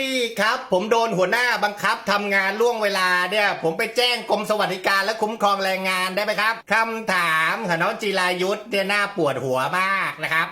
พี่ครับ ผมโดนหัวหน้าบังคับทำงานล่วงเวลาเนี่ย ผมไปแจ้งกรมสวัสดิการและคุ้มครองแรงงานได้ไหมครับคำถามค่ะน้องจีรายุทธ์เนี่ยน่าปวดหัวมากนะครับ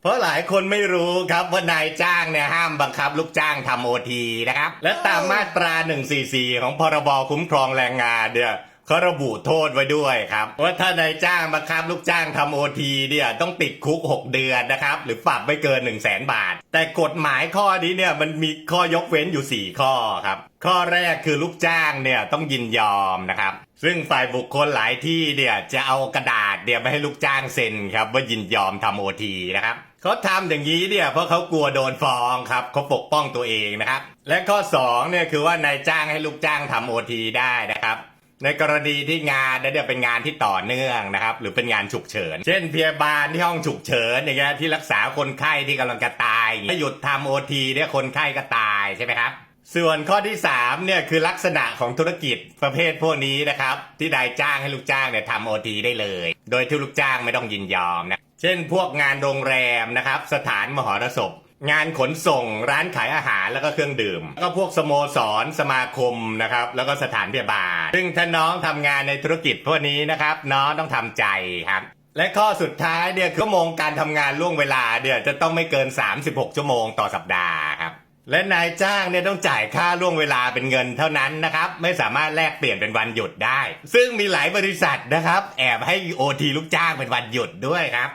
เพราะหลายคนไม่รู้ครับว่านายจ้างเนี่ยห้ามบังคับลูกจ้างทำโอทีนะครับ และตามมาตรา 144 ของพรบคุ้มครองแรงงานเนี่ย เขาระบุโทษไว้ด้วยครับ ว่าถ้านายจ้างบังคับลูกจ้างทำโอทีเนี่ยต้องติดคุก 6 เดือนนะครับ หรือปรับไม่เกิน 1 0 0 0 0แสนบาท แต่กฎหมายข้อนี้เนี่ยมันมีข้อยกเว้นอยู่ 4 ข้อครับ ข้อแรกคือลูกจ้างเนี่ยต้องยินยอมนะครับซึ่งฝ่ายบุคคลหลายที่เนี่ยจะเอากระดาษเนี่ยไปให้ลูกจ้างเซ็นครับว่ายินยอมทำโอทีนะครับเขาทำอย่างนี้เนี่ยเพราะเขากลัวโดนฟ้องครับเขาปกป้องตัวเองนะครับ และข้อ2เนี่ยคือว่านายจ้างให้ลูกจ้างทำโอทีได้นะครับ ในกรณีที่งานเนี่ยเป็นงานที่ต่อเนื่องนะครับ หรือเป็นงานฉุกเฉิน เช่นพยาบาลที่ห้องฉุกเฉินอย่างเงี้ยที่รักษาคนไข้ที่กำลังจะตายถ้าหยุดทำโอทีเนี่ยคนไข้ก็ตายใช่ไหมครับส่วนข้อที่3เนี่ยคือลักษณะของธุรกิจประเภทพวกนี้นะครับ ที่นายจ้างให้ลูกจ้างเนี่ยทำโอทีได้เลย โดยที่ลูกจ้างไม่ต้องยินยอมนะเช่น พวกงานโรงแรมนะครับ สถานมหรสพ งานขนส่งร้านขายอาหารแล้วก็เครื่องดื่ม แล้วก็พวกสโมสรสมาคมนะครับ แล้วก็สถานพยาบาล ซึ่งถ้าน้องทำงานในธุรกิจพวกนี้นะครับ น้องต้องทำใจครับ และข้อสุดท้ายเนี่ยคือชั่วโมงการทำงานล่วงเวลาเนี่ยจะต้องไม่เกิน 36 ชั่วโมงต่อสัปดาห์ครับและนายจ้างเนี่ยต้องจ่ายค่าล่วงเวลาเป็นเงินเท่านั้นนะครับ ไม่สามารถแลกเปลี่ยนเป็นวันหยุดได้ ซึ่งมีหลายบริษัทนะครับ แอบให้โอทีลูกจ้างเป็นวันหยุดด้วยครับ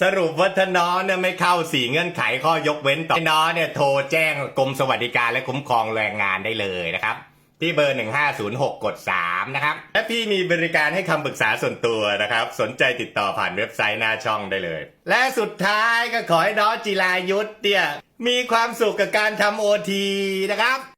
สรุปว่าถ้าน้องเนี่ยไม่เข้าสี่เงื่อนไขข้อยกเว้นต่อน้องเนี่ยโทรแจ้งกรมสวัสดิการและคุ้มครองแรงงานได้เลยนะครับ ที่เบอร์ 1506 กด 3 นะครับ และพี่มีบริการให้คำปรึกษาส่วนตัวนะครับ สนใจติดต่อผ่านเว็บไซต์หน้าช่องได้เลย และสุดท้ายก็ขอให้น้องจิรายุทธ์เนี่ยมีความสุขกับการทำโอทีนะครับ